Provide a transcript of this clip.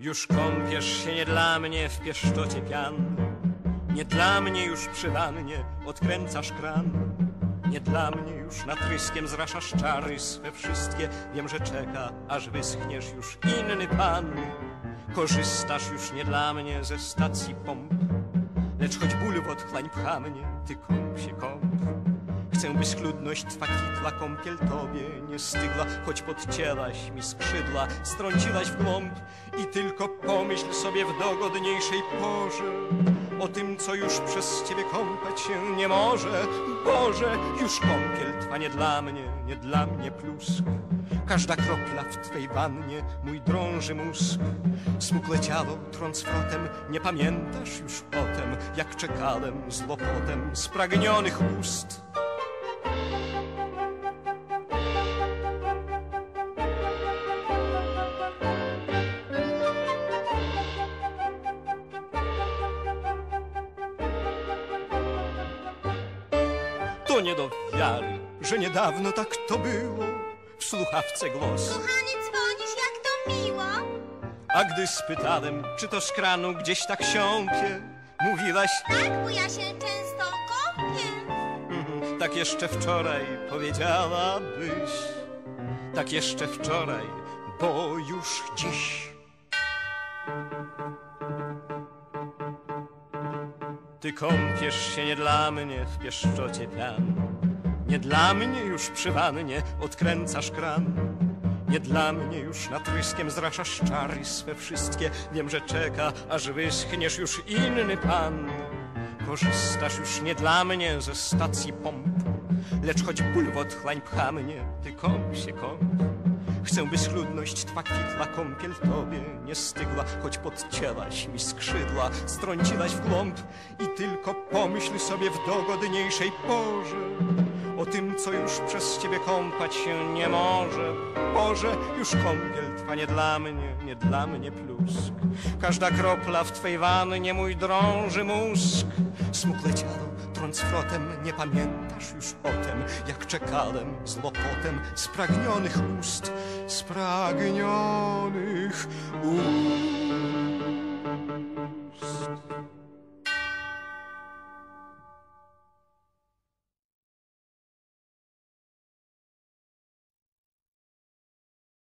Już kąpiesz się nie dla mnie w pieszczocie pian. Nie dla mnie już przy wannie odkręcasz kran. Nie dla mnie już natryskiem zraszasz czary swe wszystkie. Wiem, że czeka, aż wyschniesz już inny pan. Korzystasz już nie dla mnie ze stacji pomp. Lecz choć ból w otchłań pcha mnie, ty kąp się kąp Chcę, by schludność twa kitla kąpiel tobie nie stygła, choć podcięłaś mi skrzydła, strąciłaś w głąb i tylko pomyśl sobie w dogodniejszej porze o tym, co już przez ciebie kąpać się nie może. Boże, już kąpiel twa nie dla mnie, nie dla mnie plusk. Każda kropla w twej wannie mój drąży mózg. Smukle ciało trąc frotem, nie pamiętasz już o tem, jak czekałem z łopotem spragnionych ust. To nie do wiary, że niedawno tak to było. W słuchawce głos. Kochany, dzwonisz, jak to miło. A gdy spytałem, czy to z kranu gdzieś tak siąpie, mówiłaś, Tak, bo ja się często kąpię. mhm, tak jeszcze wczoraj powiedziałabyś. Tak jeszcze wczoraj, bo już dziś. Ty kąpiesz się nie dla mnie w pieszczocie pian. Nie dla mnie już przy wannie odkręcasz kran. Nie dla mnie już natryskiem zraszasz czary swe wszystkie. Wiem, że czeka, aż wyschniesz już inny pan. Korzystasz już nie dla mnie ze stacji pomp. Lecz choć ból w otchłań pcha mnie, ty kąp się kąp. Chcę, by schludność twa kwitła kąpiel tobie nie stygła, choć podcięłaś mi skrzydła, strąciłaś w głąb i tylko pomyśl sobie w dogodniejszej porze o tym, co już przez ciebie kąpać się nie może. Boże, już kąpiel twa nie dla mnie, nie dla mnie plusk. Każda kropla w twej wannie mój drąży mózg. Smukle ciało trąc frotem, nie pamiętasz już o tem, jak czekałem z łopotem spragnionych ust, spragnionych ust.